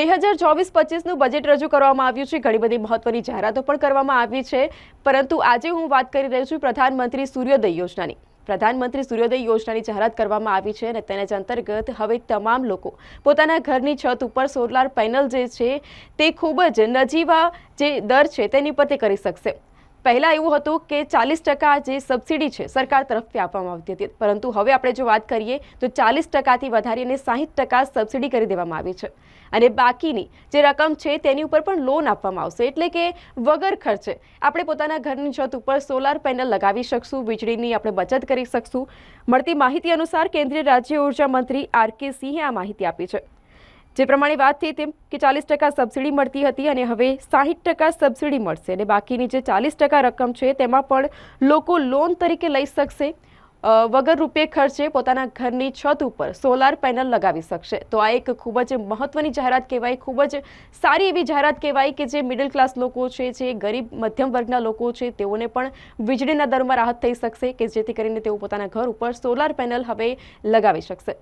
બે હજાર ચોવીસ પચીસનું બજેટ રજૂ કરવામાં આવ્યું છે. ઘણી બધી મહત્વની જાહેરાતો પણ કરવામાં આવી છે. પરંતુ આજે હું વાત કરી રહ્યો છું પ્રધાનમંત્રી સૂર્યોદય યોજનાની. પ્રધાનમંત્રી સૂર્યોદય યોજનાની જાહેરાત કરવામાં આવી છે અને તેના જ અંતર્ગત હવે તમામ લોકો પોતાના ઘરની છત ઉપર સોલાર પેનલ જે છે તે ખૂબ જ નજીવા જે દર છે તેની પર તે કરી શકશે. પહેલાં એવું હતું કે ચાલીસ ટકા જે સબસિડી છે સરકાર તરફથી આપવામાં આવતી હતી. પરંતુ હવે આપણે જો વાત કરીએ તો ચાલીસ ટકાથી વધારીને સાહીઠ ટકા સબસિડી કરી દેવામાં આવી છે. અને બાકીની જે રકમ છે તેની ઉપર પણ લોન આપવામાં આવશે. એટલે કે વગર ખર્ચે આપણે પોતાના ઘરની છત ઉપર સોલાર પેનલ લગાવી શકશું, વીજળીની આપણે બચત કરી શકશું. મળતી માહિતી અનુસાર કેન્દ્રીય રાજ્ય ઊર્જા મંત્રી આર કે સિંહે આ માહિતી આપી છે. જે પ્રમાણે વાત થઈ તેમ કે ચાલીસ ટકા સબસિડી મળતી હતી અને હવે સાહીઠ ટકા સબસિડી મળશે અને બાકીની જે ચાલીસ ટકા રકમ છે તેમાં પણ લોકો લોન તરીકે લઈ શકશે વગર રૂપે ખર્ચે પોતાના ઘરની છત ઉપર સોલાર પેનલ લગાવી શકશે. તો આ એક ખૂબ જ મહત્વની જાહેરાત કહેવાય, ખૂબ જ સારી એવી જાહેરાત કહેવાય કે જે મિડલ ક્લાસ લોકો છે, જે ગરીબ મધ્યમ વર્ગના લોકો છે તેઓને પણ વીજળીના દરમાં રાહત થઈ શકશે કે જેથી કરીને તેઓ પોતાના ઘર ઉપર સોલાર પેનલ હવે લગાવી શકશે.